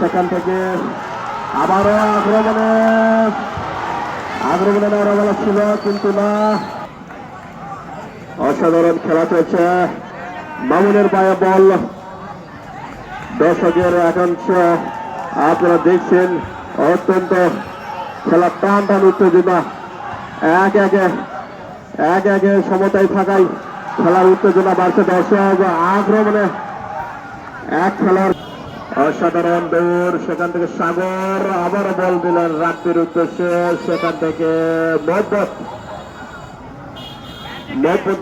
সেখান থেকে আবারও আক্রমণে আক্রমণে নেওয়ার বেলা ছিল, কিন্তু না। অসাধারণ খেলা চলছে। মামুনের পায়ে বল। দর্শকের একাংশ আপনারা দেখছেন, অত্যন্ত খেলার টান টান উত্তেজনা। এক একে এক একে সমতায় থাকায় খেলার উত্তেজনা বাড়ছে। দর্শক আক্রমণে এক খেলার অসাধারণ দৌড়, সেখান থেকে সাগর, আবার বল দিলেন রাত্রির উদ্দেশ্যে, সেখান থেকে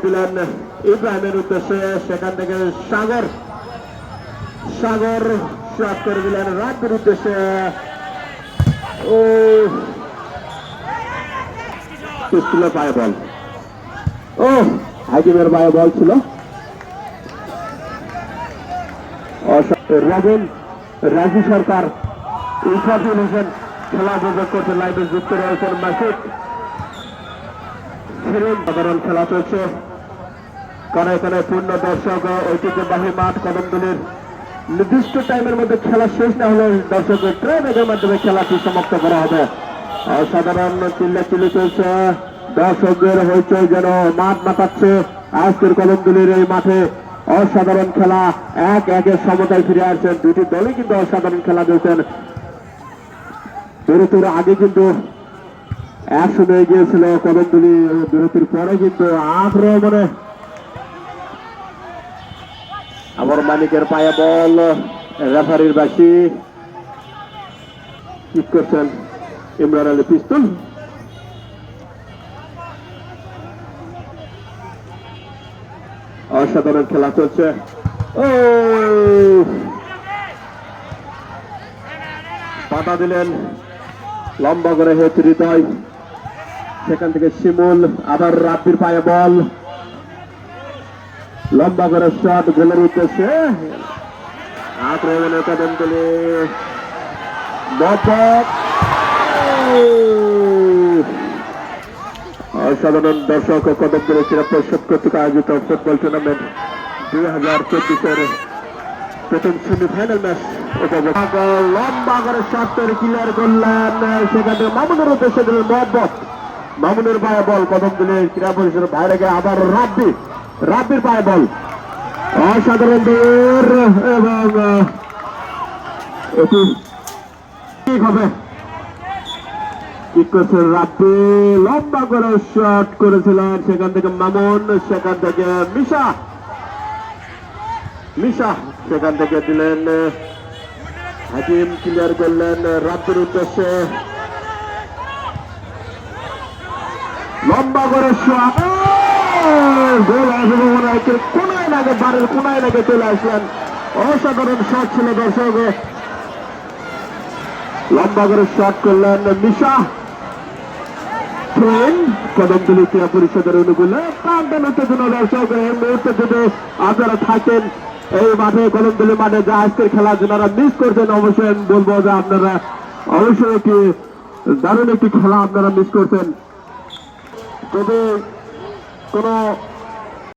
দিলেন ইব্রাহিমের উদ্দেশ্যে, সেখান থেকে সাগর। সাগর শট করে দিলেন রাত্রির উদ্দেশ্যে। ও পিস্তুলের পায়ে বল। ও, হাকিমের পায়ে বল ছিল। রবিন রাজু সরকার ইসরাফিল হোসেন খেলা উপভোগ করছে লাইভে যুক্ত রয়েছেন মাসুদ। ফিরুন সাধারণ খেলা চলছে। কারণ এখানে পূর্ণ দর্শক ঐতিহ্যবাহী মাঠ কদমদুলির নির্দিষ্ট টাইমের মধ্যে খেলা শেষ না হলে দর্শকের ট্রেনের মাধ্যমে খেলাটি সমাপ্ত করা হবে। অসাধারণ চিল্লা চিল্লি চলছে। দর্শকদের হইচই যেন মাঠ মাতাচ্ছে আজকের কদমদুলির এই মাঠে অসাধারণ খেলা। এক একের সমতায় ফিরে আসছেন দুটি দলই কিন্তু অসাধারণ খেলা দিয়েছেন। বিরতির আগে কিন্তু এক শুনে গিয়েছিল কদমদুলি বিরতির পরে কিন্তু আক্রমণে আমার মালিকের পায়ে বল, রেফারির বাসি ঠিক করছেন ইমরান আলী পিস্তুল। অসাধারণ খেলা চলছে। ও! পাতা দিলেন। লম্বা করে হেতু হৃদয় সেখান থেকে শিমুল, আবার রাব্বির পায়ে বল। লম্বা করে শট গোলের উদ্দেশ্যে। আক্রমণে কদম তুলে অসাধারণ দর্শক ও কদম তুলে ক্রীড়া পরিষদ কর্তৃক আয়োজিত ফুটবল টুর্নামেন্ট দুই হাজার চব্বিশের প্রথম সেমিফাইনাল ম্যাচ লম্বা করে শট তৈরি ক্লিয়ার করলেন, সেখানে মামুনের উদ্দেশ্যে দিলেন মহব্বত। মামুনের পায়ে বল কদম দিলে ক্রীড়া পরিষদের বাইরে গিয়ে আবার রাব্বি, রাব্বির পায়ে বল। অসাধারণ দৌড় এবং এটি ঠিক হবে। করছে রাব্বি, লম্বা করে শট করেছিলেন, সেখান থেকে মামুন, সেখান থেকে মিশা। মিশা, সেখান থেকে দিলেন, হাকিম ক্লিয়ার করলেন রাব্বির উদ্দেশ্যে। লম্বা করে শট গোল আসবে মনে হচ্ছে কোনায় লাগে বাড়ির কোনায় লাগে চলে আসলেন। অসাধারণ শট ছিল দর্শক। লম্বা করে শট করলেন মিশা। ট্রেন কদমতলি ক্রীড়া পরিষদের অনুকূলে প্রাণ উত্তেজনা দর্শক এই মুহূর্তে যদি আপনারা থাকেন, এই মাঠে, কদমতলি মাঠে যা আজকের খেলা, যারা মিস করছেন, অবশ্যই বলব যে আপনারা অবশ্যই একটি দারুণ একটি খেলা আপনারা মিস করছেন। যদি কোনো